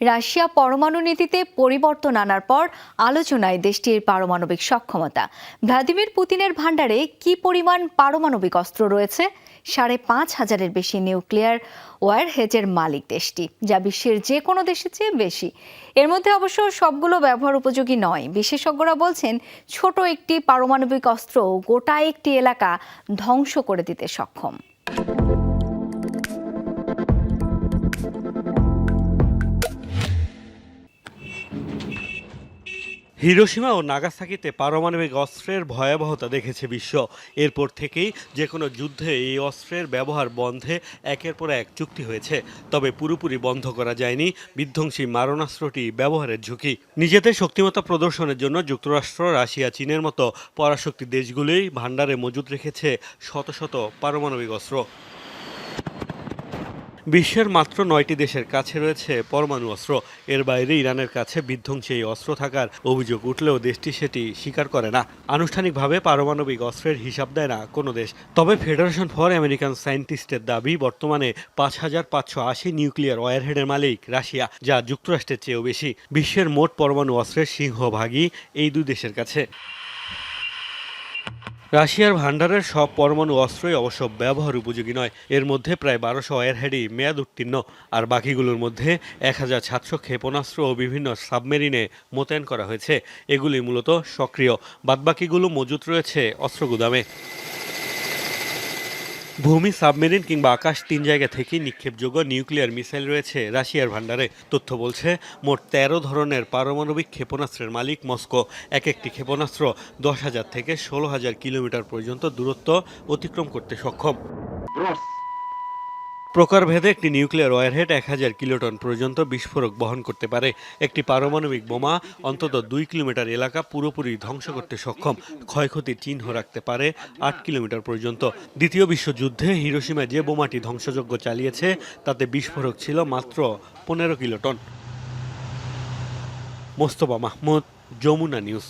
Russia পরমাণু নীতিতে পরিবর্তন আনার পর আলোচনায় দেশটির পারমাণবিক সক্ষমতা। ভ্লাদিমির পুতিনের ভাণ্ডারে কি পরিমাণ পারমাণবিক অস্ত্র রয়েছে? সাড়ে পাঁচ হাজারের বেশি নিউক্লিয়ার ওয়ারহেজের মালিক দেশটি, যা বিশ্বের যে কোনো দেশের চেয়ে বেশি। এর মধ্যে অবশ্য সবগুলো ব্যবহার উপযোগী নয়। বিশেষজ্ঞরা বলছেন, ছোট একটি পারমাণবিক অস্ত্র গোটা একটি এলাকা ধ্বংস করে দিতে সক্ষম। হিরোসীমা ও নাগাসাকিতে পারমাণবিক অস্ত্রের ভয়াবহতা দেখেছে বিশ্ব। এরপর থেকেই যে কোনো যুদ্ধে এই অস্ত্রের ব্যবহার বন্ধে একের পর এক চুক্তি হয়েছে। তবে পুরোপুরি বন্ধ করা যায়নি বিধ্বংসী মারণাস্ত্রটি ব্যবহারের ঝুঁকি। নিজেদের শক্তিমত্তা প্রদর্শনের জন্য যুক্তরাষ্ট্র, রাশিয়া, চীনের মতো পরাশক্তি দেশগুলোই ভাণ্ডারে মজুত রেখেছে শত শত পারমাণবিক অস্ত্র। বিশ্বের মাত্র নয়টি দেশের কাছে রয়েছে পরমাণু অস্ত্র। এর বাইরে ইরানের কাছে বিধ্বংসী এই অস্ত্র থাকার অভিযোগ উঠলেও দেশটি সেটি স্বীকার করে না। আনুষ্ঠানিকভাবে পারমাণবিক অস্ত্রের হিসাব দেয় না কোনো দেশ। তবে ফেডারেশন ফর আমেরিকান সায়েন্টিস্টের দাবি, বর্তমানে পাঁচ হাজার পাঁচশো আশি নিউক্লিয়ার ওয়ারহেডের মালিক রাশিয়া, যা যুক্তরাষ্ট্রের চেয়েও বেশি। বিশ্বের মোট পরমাণু অস্ত্রের সিংহভাগই এই দুই দেশের কাছে। রাশিয়ার ভান্ডারের সব পরমাণু অস্ত্রই অবশ্য ব্যবহার উপযোগী নয়। এর মধ্যে প্রায় বারোশো এয়ারহেডই মেয়াদ উত্তীর্ণ। আর বাকিগুলোর মধ্যে এক হাজার সাতশো ক্ষেপণাস্ত্র ও বিভিন্ন সাবমেরিনে মোতায়েন করা হয়েছে। এগুলি মূলত সক্রিয়। বাদবাকিগুলো মজুত রয়েছে অস্ত্র গুদামে। ভূমি, সাবমেরিন কিংবা আকাশ তিন জায়গা থেকে নিক্ষেপযোগ্য নিউক্লিয়ার মিসাইল রয়েছে রাশিয়ার ভান্ডারে তথ্য বলছে, মোট তেরো ধরনের পারমাণবিক ক্ষেপণাস্ত্রের মালিক মস্কো। এক একটি ক্ষেপণাস্ত্র দশ হাজার থেকে ষোলো হাজার কিলোমিটার পর্যন্ত দূরত্ব অতিক্রম করতে সক্ষম। প্রকারভেদে একটি নিউক্লিয়ার ওয়ারহেড এক হাজার কিলোটন পর্যন্ত বিস্ফোরক বহন করতে পারে। একটি পারমাণবিক বোমা অন্তত দুই কিলোমিটার এলাকা পুরোপুরি ধ্বংস করতে সক্ষম। ক্ষয়ক্ষতির চিহ্ন রাখতে পারে আট কিলোমিটার পর্যন্ত। দ্বিতীয় বিশ্বযুদ্ধে হিরোসীমায় যে বোমাটি ধ্বংসযজ্ঞ চালিয়েছে, তাতে বিস্ফোরক ছিল মাত্র পনেরো কিলোটন। মোস্তফা মাহমুদ, যমুনা নিউজ।